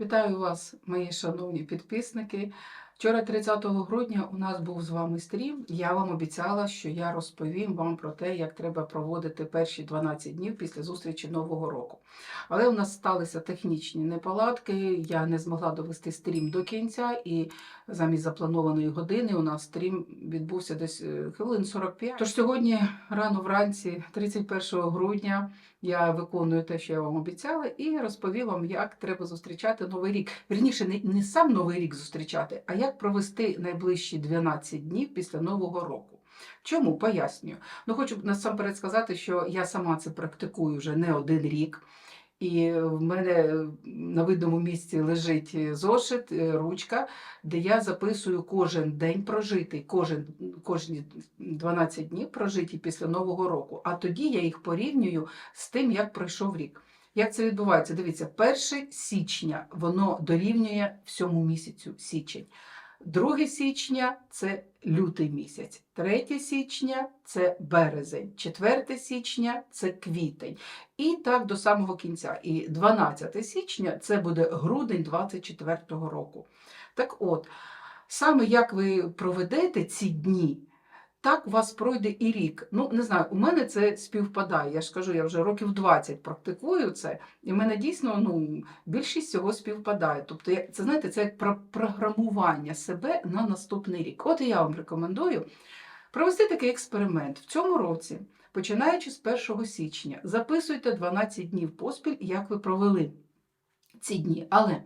Вітаю вас, мої шановні підписники. Вчора, 30 грудня, у нас був з вами стрім. Я вам обіцяла, що я розповім вам про те, як треба проводити перші 12 днів після зустрічі Нового року. Але у нас сталися технічні неполадки. Я не змогла довести стрім до кінця, і замість запланованої години у нас стрім відбувся десь е, хвилин 45. Тож сьогодні, рано вранці, 31 грудня, я виконую те, що я вам обіцяла, і розповім вам, як треба зустрічати новий рік. Вірніше, не, не сам новий рік зустрічати, а як провести найближчі 12 днів після нового року. Чому пояснюю? Ну, хочу насамперед сказати, що я сама це практикую вже не один рік. І в мене на видному місці лежить зошит, е, ручка, де я записую кожен день прожитий, кожен, кожні 12 днів прожиті після Нового року. А тоді я їх порівнюю з тим, як пройшов рік. Як це відбувається? Дивіться, 1 січня воно дорівнює всьому місяцю січень. 2 січня це лютий місяць, 3 січня це березень, 4 січня це квітень. І так до самого кінця. І 12 січня це буде грудень 24-го року. Так от, саме як ви проведете ці дні, так у вас пройде і рік. Ну, не знаю, у мене це співпадає. Я ж кажу, я вже років 20 практикую це, і в мене дійсно ну, більшість цього співпадає. Тобто, це знаєте, це як про програмування себе на наступний рік. От і я вам рекомендую провести такий експеримент в цьому році. Починаючи з 1 січня, записуйте 12 днів поспіль, як ви провели ці дні. Але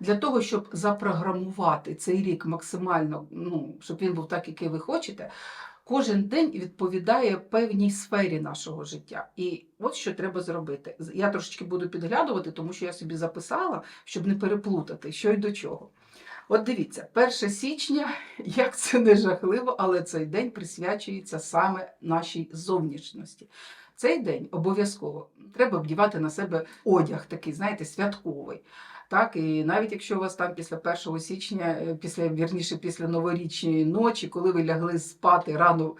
для того, щоб запрограмувати цей рік максимально, ну, щоб він був так, який ви хочете, кожен день відповідає певній сфері нашого життя. І от що треба зробити. Я трошечки буду підглядувати, тому що я собі записала, щоб не переплутати, що й до чого. От дивіться, 1 січня, як це не жахливо, але цей день присвячується саме нашій зовнішності. Цей день обов'язково треба вдівати на себе одяг такий, знаєте, святковий. Так, і навіть якщо у вас там після 1 січня, е, після вірніше після новорічної ночі, коли ви лягли спати рано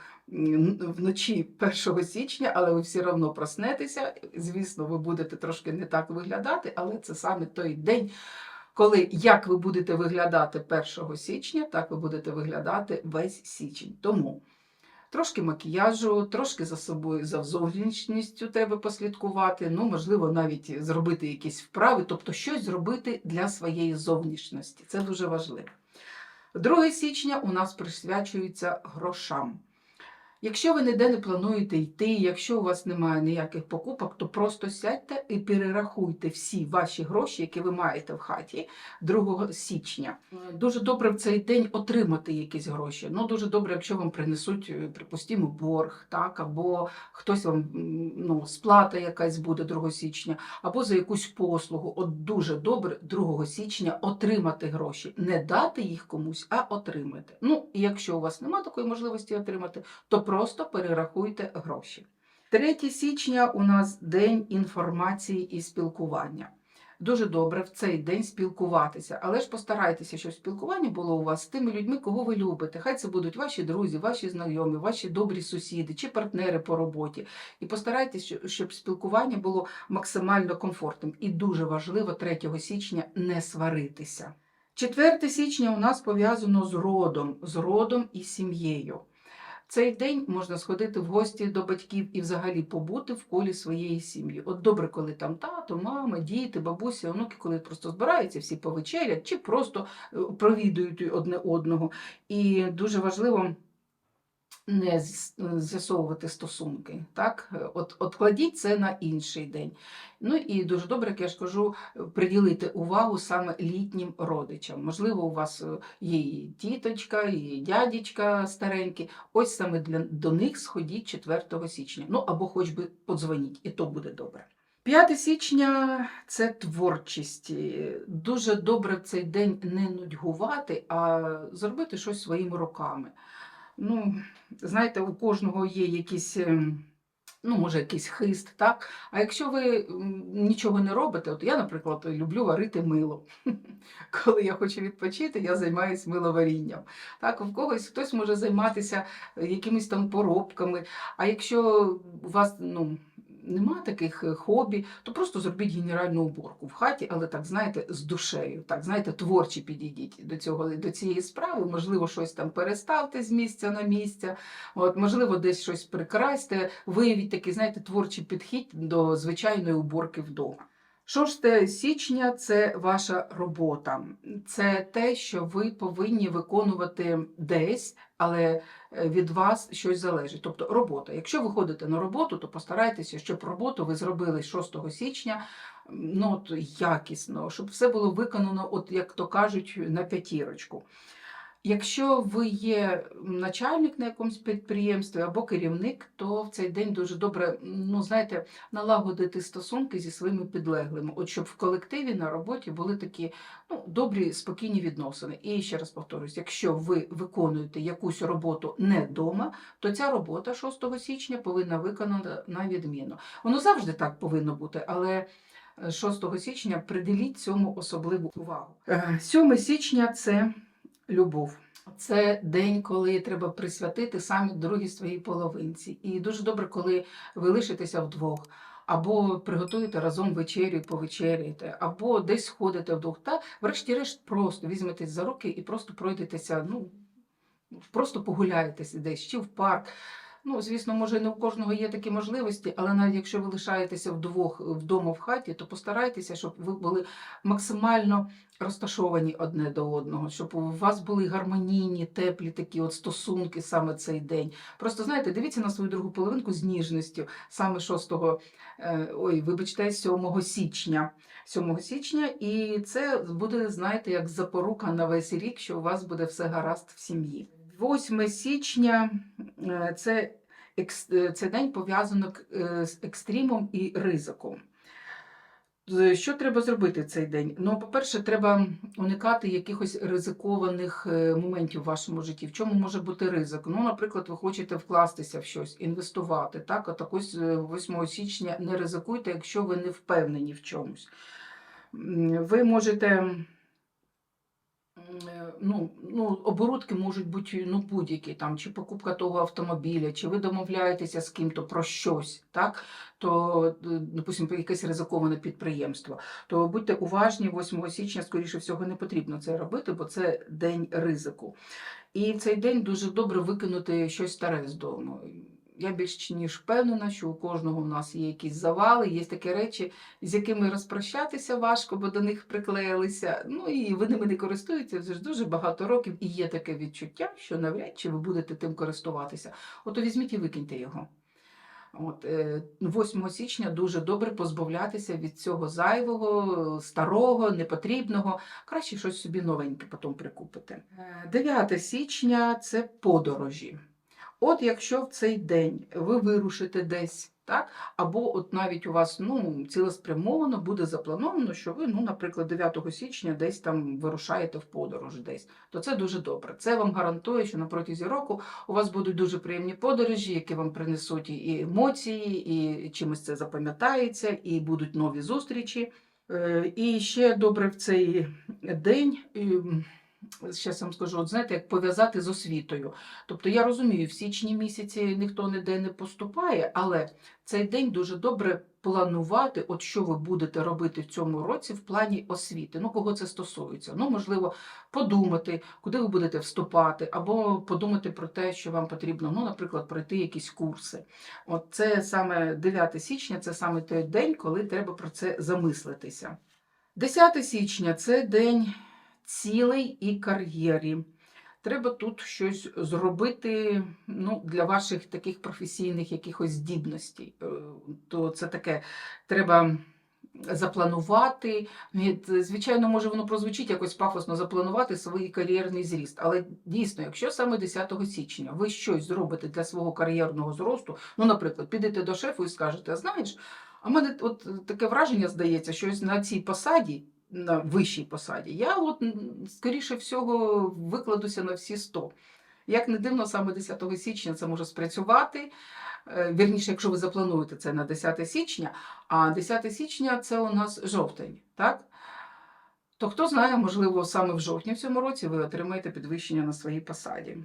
вночі 1 січня, але ви все одно проснетеся. Звісно, ви будете трошки не так виглядати, але це саме той день, коли як ви будете виглядати 1 січня, так ви будете виглядати весь січень. Тому трошки макіяжу, трошки за собою за зовнішністю треба послідкувати. Ну, можливо, навіть зробити якісь вправи, тобто щось зробити для своєї зовнішності. Це дуже важливо. 2 січня у нас присвячується грошам. Якщо ви ніде не плануєте йти, якщо у вас немає ніяких покупок, то просто сядьте і перерахуйте всі ваші гроші, які ви маєте в хаті 2 січня. Дуже добре в цей день отримати якісь гроші. Ну дуже добре, якщо вам принесуть, е, припустимо, борг, так або хтось вам ну, сплата якась буде 2 січня, або за якусь послугу. От дуже добре 2 січня отримати гроші, не дати їх комусь, а отримати. Ну, і якщо у вас немає такої можливості отримати, то просто перерахуйте гроші. 3 січня у нас день інформації і спілкування. Дуже добре в цей день спілкуватися, але ж постарайтеся, щоб спілкування було у вас з тими людьми, кого ви любите. Хай це будуть ваші друзі, ваші знайомі, ваші добрі сусіди чи партнери по роботі. І постарайтеся, щоб- спілкування було максимально комфортним. І дуже важливо 3 січня не сваритися. 4 січня у нас пов'язано з родом, з родом і сім'єю. Цей день можна сходити в гості до батьків і взагалі побути в колі своєї сім'ї. От добре, коли там тато, мама, діти, бабуся, онуки, коли просто збираються всі повечерять чи просто е, провідують одне одного. І дуже важливо не з'ясовувати стосунки. Так? От, откладіть це на інший день. Ну і дуже добре, як я ж кажу, приділити увагу саме літнім родичам. Можливо, у вас е, є і тіточка, і дядечка старенькі. Ось саме для, до них сходіть 4 січня. Ну або хоч би подзвоніть, і то буде добре. 5 січня це творчість. Е, Дуже добре в цей день не нудьгувати, а зробити щось своїми руками. Ну, знаєте, у кожного є якісь, ем, ну, може, якийсь хист, так? А якщо ви нічого не робите, от я, наприклад, люблю варити мило. Коли я хочу відпочити, я займаюся миловарінням. Так, в когось хтось може займатися е, якимись там поробками. А якщо у вас ну, нема таких е, хобі, то просто зробіть генеральну уборку в хаті, але так, знаєте, з душею. Так, знаєте, творчі підійдіть до цього до цієї справи. Можливо, щось там переставте з місця на місця. От, можливо, десь щось прикрасьте, виявіть такий, знаєте, творчий підхід до звичайної уборки вдома. 6 січня це ваша робота. Це те, що ви повинні виконувати десь, але е, від вас щось залежить. Тобто робота. Якщо ви ходите на роботу, то постарайтеся, щоб роботу ви зробили 6 січня ну, от, якісно, щоб все було виконано, от як то кажуть, на п'ятірочку. Якщо ви є начальник на якомусь підприємстві або керівник, то в цей день дуже добре, ну знаєте, налагодити стосунки зі своїми підлеглими, от щоб в колективі на роботі були такі ну, добрі, спокійні відносини. І ще раз повторюсь, якщо ви виконуєте якусь роботу не вдома, то ця робота 6 січня повинна виконана на відміну. Воно завжди так повинно бути, але. 6 січня приділіть цьому особливу увагу. Е, 7 січня це любов. Це день, коли треба присвятити самі другій своїй половинці. І дуже добре, коли ви лишитеся вдвох, або приготуєте разом вечерю, і повечеряєте, або десь сходите вдвох. Та, врешті-решт, просто візьметесь за руки і просто пройдетеся, ну, просто погуляєтеся десь, чи в парк. Ну, звісно, може, не у кожного є такі можливості, але навіть якщо ви лишаєтеся вдвох вдома в хаті, то постарайтеся, щоб ви були максимально розташовані одне до одного, щоб у вас були гармонійні, теплі такі от стосунки саме цей день. Просто знаєте, дивіться на свою другу половинку з ніжністю, саме 6, е, ой, вибачте, 7 січня. 7 січня, і це буде, знаєте, як запорука на весь рік, що у вас буде все гаразд в сім'ї. 8 січня е, це, е, це день пов'язано е, з екстримом і ризиком. Що треба зробити цей день? Ну, по-перше, треба уникати якихось ризикованих моментів в вашому житті. В чому може бути ризик? Ну, наприклад, ви хочете вкластися в щось, інвестувати. Так, от ось е, 8 січня не ризикуйте, якщо ви не впевнені в чомусь. Ви можете. Е, Ну, ну, оборудки можуть бути ну, будь-які, там, чи покупка того автомобіля, чи ви домовляєтеся з ким-то про щось, так? то, е, допустимо, якесь ризиковане підприємство, то будьте уважні, 8 січня, скоріше всього, не потрібно це робити, бо це день ризику. І в цей день дуже добре викинути щось старе з дому. Я більш ніж впевнена, що у кожного в нас є якісь завали, є такі речі, з якими розпрощатися важко, бо до них приклеїлися. Ну і ви ними не користуєтеся вже ж дуже багато років, і є таке відчуття, що навряд чи ви будете тим користуватися. Ото візьміть і викиньте його. От, е, 8 січня дуже добре позбавлятися від цього зайвого, старого, непотрібного. Краще щось собі новеньке потім прикупити. Е, 9 січня це подорожі. От якщо в цей день ви вирушите десь, так, або от навіть у вас ну, цілеспрямовано буде заплановано, що ви, ну, наприклад, 9 січня десь там вирушаєте в подорож десь, то це дуже добре. Це вам гарантує, що на протязі року у вас будуть дуже приємні подорожі, які вам принесуть і емоції, і чимось це запам'ятається, і будуть нові зустрічі. Е, І ще добре в цей день. Я вам скажу, от знаєте, як пов'язати з освітою. Тобто я розумію, в січні місяці ніхто ніде не поступає, але цей день дуже добре планувати, от що ви будете робити в цьому році в плані освіти. Ну, кого це стосується? Ну, можливо, подумати, куди ви будете вступати, або подумати про те, що вам потрібно, ну, наприклад, пройти якісь курси. От це саме 9 січня, це саме той день, коли треба про це замислитися. 10 січня це день цілей і кар'єрі. Треба тут щось зробити ну, для ваших таких професійних якихось здібностей. Е, То це таке, треба запланувати. Звичайно, може воно прозвучить якось пафосно запланувати свій кар'єрний зріст. Але дійсно, якщо саме 10 січня ви щось зробите для свого кар'єрного зросту, ну, наприклад, підете до шефу і скажете, «А знаєш, а мене от таке враження здається, що ось на цій посаді на вищій посаді, я от скоріше всього викладуся на всі 100. Як не дивно, саме 10 січня це може спрацювати. Е, Вірніше, якщо ви заплануєте це на 10 січня, а 10 січня це у нас жовтень, так? То хто знає, можливо, саме в жовтні в цьому році ви отримаєте підвищення на своїй посаді.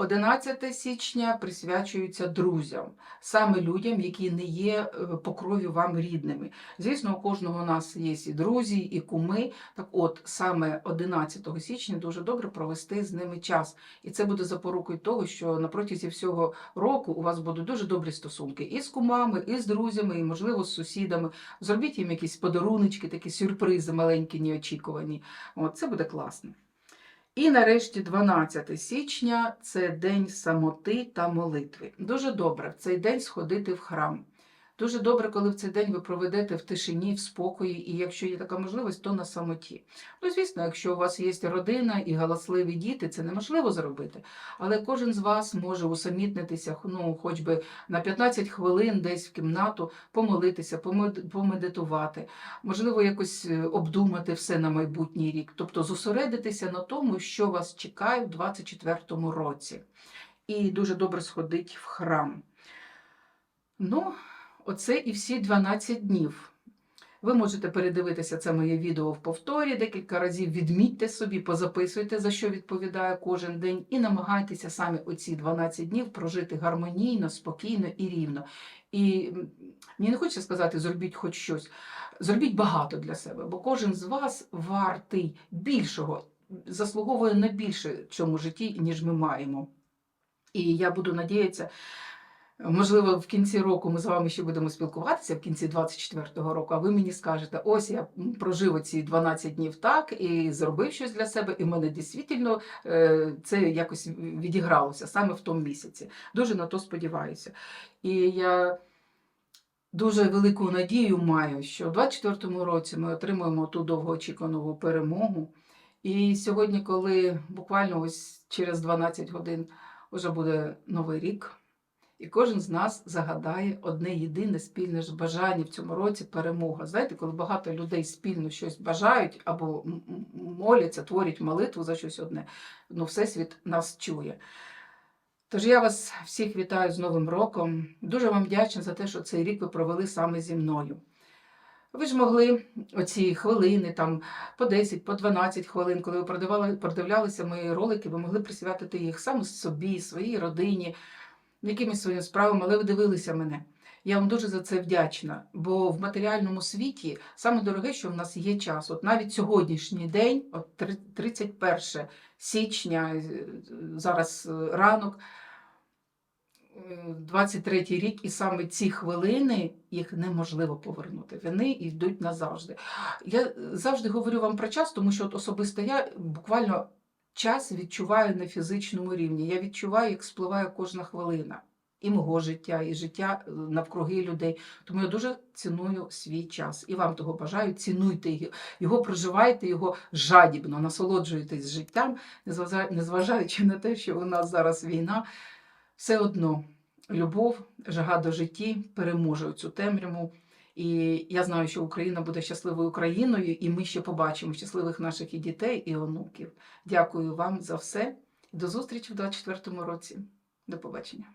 11 січня присвячується друзям, саме людям, які не є е, по крові вам рідними. Звісно, у кожного у нас є і друзі, і куми. Так от, саме 11 січня дуже добре провести з ними час. І це буде запорукою того, що на протязі всього року у вас будуть дуже добрі стосунки і з кумами, і з друзями, і, можливо, з сусідами. Зробіть їм якісь подаруночки, такі сюрпризи маленькі, неочікувані. От, це буде класно. І нарешті 12 січня це день самоти та молитви. Дуже добре в цей день сходити в храм. Дуже добре, коли в цей день ви проведете в тишині, в спокої, і якщо є така можливість, то на самоті. Ну, звісно, якщо у вас є родина і галасливі діти, це неможливо зробити. Але кожен з вас може усамітнитися, ну, хоч би на 15 хвилин десь в кімнату, помолитися, помедитувати, можливо, якось е, обдумати все на майбутній рік, тобто зосередитися на тому, що вас чекає в 24-му році. І дуже добре сходить в храм. Ну, оце і всі 12 днів. Ви можете передивитися це моє відео в повторі декілька разів, відмітьте собі, позаписуйте, за що відповідає кожен день, і намагайтеся самі оці 12 днів прожити гармонійно, спокійно і рівно. І мені не хочеться сказати, зробіть хоч щось. Зробіть багато для себе, бо кожен з вас вартий більшого, заслуговує на більше в цьому житті, ніж ми маємо. І я буду надіятися, можливо, в кінці року ми з вами ще будемо спілкуватися, в кінці 24-го року, а ви мені скажете, ось я прожив оці 12 днів так і зробив щось для себе, і в мене дійсно е, це якось відігралося саме в тому місяці. Дуже на то сподіваюся. І я дуже велику надію маю, що в 24-му році ми отримаємо ту довгоочікувану перемогу. І сьогодні, коли буквально ось через 12 годин вже буде новий рік, і кожен з нас загадає одне єдине спільне ж бажання в цьому році перемога. Знаєте, коли багато людей спільно щось бажають або моляться, творять молитву за щось одне, ну Всесвіт нас чує. Тож я вас всіх вітаю з Новим роком. Дуже вам вдячна за те, що цей рік ви провели саме зі мною. Ви ж могли оці хвилини, там по 10, по 12 хвилин, коли ви продивлялися мої ролики, ви могли присвятити їх саме собі, своїй родині, якимись своїми справами, але ви дивилися мене. Я вам дуже за це вдячна, бо в матеріальному світі саме дороге, що в нас є час. От навіть сьогоднішній день, от 31 січня, е, зараз е, ранок, е, 23 рік, і саме ці хвилини їх неможливо повернути. Вони йдуть назавжди. Я завжди говорю вам про час, тому що от особисто я буквально час відчуваю на фізичному рівні. Я відчуваю, як спливає кожна хвилина. І мого життя, і життя е, навкруги людей. Тому я дуже ціную свій час. І вам того бажаю. Цінуйте його, проживайте, його жадібно, насолоджуйтесь життям, незважа- незважаючи на те, що у нас зараз війна. Все одно любов, жага до житті переможе цю темряву. І я знаю, що Україна буде щасливою країною, і ми ще побачимо щасливих наших і дітей, і онуків. Дякую вам за все. До зустрічі в 2024 році. До побачення.